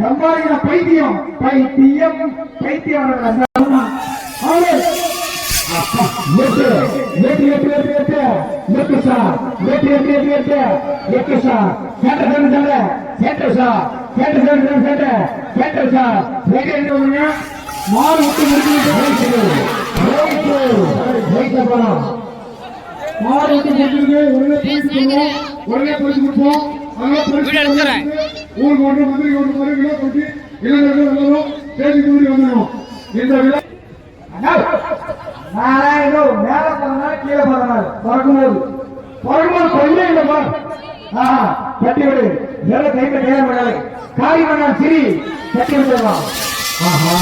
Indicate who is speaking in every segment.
Speaker 1: சம்பாதிக்கிற பைத்தியம் பைத்தியம் பைத்தியம் அவரு. மாறு விட்டு முடிச்சு மாறு விட்டு கொடுப்போம். அங்கே ஊருக்கு ஒன்று மதுரை ஒன்று மாதிரி விழா கொட்டி இளைஞர்கள் எல்லாரும் தேடி கூடி வந்துடும் இந்த விழா நாராயணோ மேல கீழே கொஞ்சம் இல்லைப்பா ஆஹா கட்டி விடு. வேற காரி சிரி. கட்டி விட்டுடலாம் ஆஹா.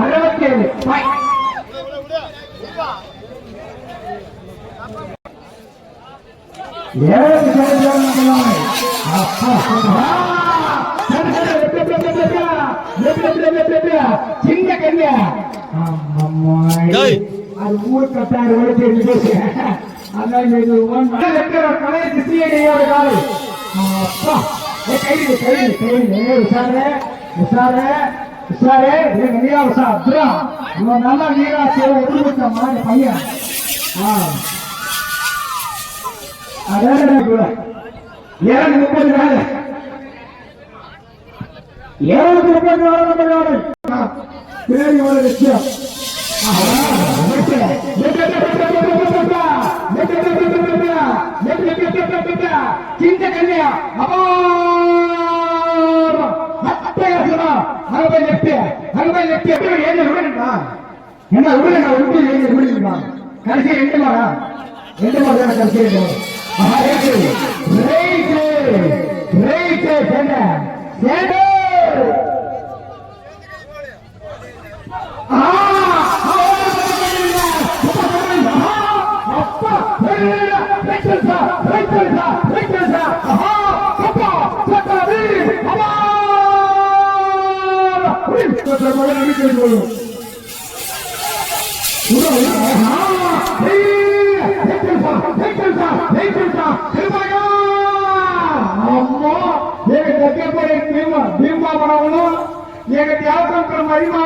Speaker 1: அறுபத்தி ஏழு ஏழு சதவீதம் சின்ன கன்யா அது ஊர் கட்டாரு வரை அதான் காலை அப்பா கைது கைது கைது நிறையா இவன் நல்லா நீரா சேவை மாதிரி பையன் ஆ அதான் முப்பது நாள். ஏழு முப்பது நாள் நம்ம நாடு. பேர் ஒரு விஷயம். சிந்த கல்யா என்ன விடுங்க விட்டு விடுங்க கடைசி ரெண்டு மாடா? ரெண்டு மாதம் தானே கடைசி ரெண்டு ரைட்டு Hallelujah. ఏక దగ్గర భీమా భీమా మనమును ఏక త్యాగం మహిమా